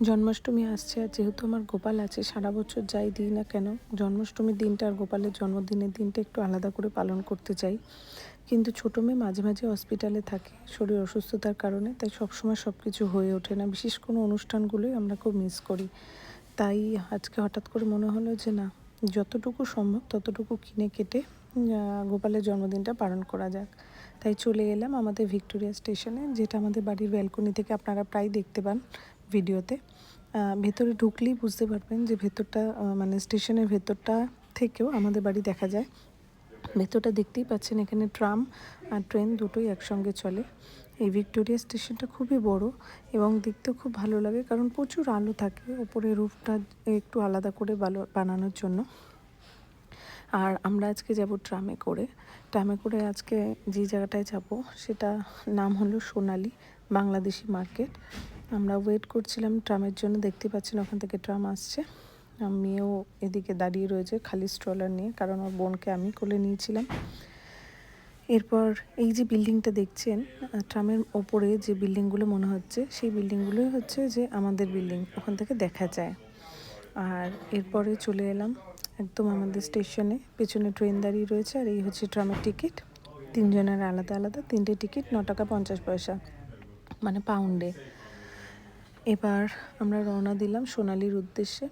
জন্মাষ্টমী আসছে আর যেহেতু আমার গোপাল আছে, সারা বছর যাই দিই না কেন জন্মাষ্টমীর দিনটা আর গোপালের জন্মদিনের দিনটা একটু আলাদা করে পালন করতে চাই। কিন্তু ছোটো মেয়ে মাঝে মাঝে হসপিটালে থাকে, শরীর অসুস্থতার কারণে, তাই সবসময় সব কিছু হয়ে ওঠে না। বিশেষ কোনো অনুষ্ঠানগুলোই আমরা খুব মিস করি। তাই আজকে হঠাৎ করে মনে হলো যে না, যতটুকু সম্ভব ততটুকু কিনে কেটে গোপালের জন্মদিনটা পালন করা যাক। তাই চলে এলাম আমাদের ভিক্টোরিয়া স্টেশনে, যেটা আমাদের বাড়ির ব্যালকনি থেকে আপনারা প্রায় দেখতে পান। ভিডিওতে ভেতরে ঢুকলেই বুঝতে পারবেন যে ভেতরটা মানে স্টেশনের ভেতরটা থেকেও আমাদের বাড়ি দেখা যায়। ভেতরটা দেখতেই পাচ্ছেন এখানে ট্রাম আর ট্রেন দুটোই একসঙ্গে চলে। এই ভিক্টোরিয়া স্টেশনটা খুবই বড় এবং দেখতেও খুব ভালো লাগে কারণ প্রচুর আলো থাকে ওপরে রুফটা একটু আলাদা করে বানানোর জন্য। আর আমরা আজকে যাব ট্রামে করে। ট্রামে করে আজকে যে জায়গাটায় যাব সেটা নাম হলো সোনালি বাংলাদেশি মার্কেট। আমরা ওয়েট করছিলাম ট্রামের জন্য, দেখতে পাচ্ছেন ওখান থেকে ট্রাম আসছে। আর মেয়েও এদিকে দাঁড়িয়ে রয়েছে, খালি স্ট্রলার নিয়ে, কারণ ওর বোনকে আমি কোলে নিয়েছিলাম। এরপর এই যে বিল্ডিংটা দেখছেন ট্রামের ওপরে যে বিল্ডিংগুলো মনে হচ্ছে, সেই বিল্ডিংগুলোই হচ্ছে যে আমাদের বিল্ডিং ওখান থেকে দেখা যায়। আর এরপরে চলে এলাম একদম আমাদের স্টেশনে পেছনে ট্রেন দাঁড়িয়ে রয়েছে, আর এই হচ্ছে ট্রামের টিকিট তিনজনের আলাদা আলাদা, তিনটে টিকিট ন টাকা পঞ্চাশ পয়সা মানে পাউন্ডে এবার আমরা রওনা দিলাম সোনালির উদ্দেশ্যে।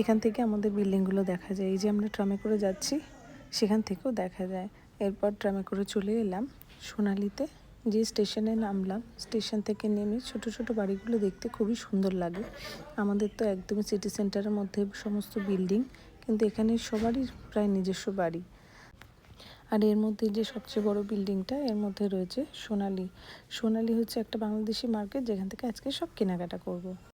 এখান থেকে আমাদের বিল্ডিংগুলো দেখা যায়। এই যে আমরা ট্রামে করে যাচ্ছি, সেখান থেকেও দেখা যায়। এরপর ট্রামে করে চলে এলাম সোনালিতে। যে স্টেশনে নামলাম, স্টেশন থেকে নেমে ছোট ছোট বাড়িগুলো দেখতে খুবই সুন্দর লাগে। আমাদের তো একদমই সিটি সেন্টারের মধ্যে সমস্ত বিল্ডিং, কিন্তু এখানে সবারই প্রায় নিজস্ব বাড়ি। আর এর মধ্যে যে সবচেয়ে বড় বিল্ডিংটা, এর মধ্যে রয়েছে সোনালি সোনালি হচ্ছে একটা বাংলাদেশি মার্কেট যেখান থেকে আজকে সব কেনাকাটা করব।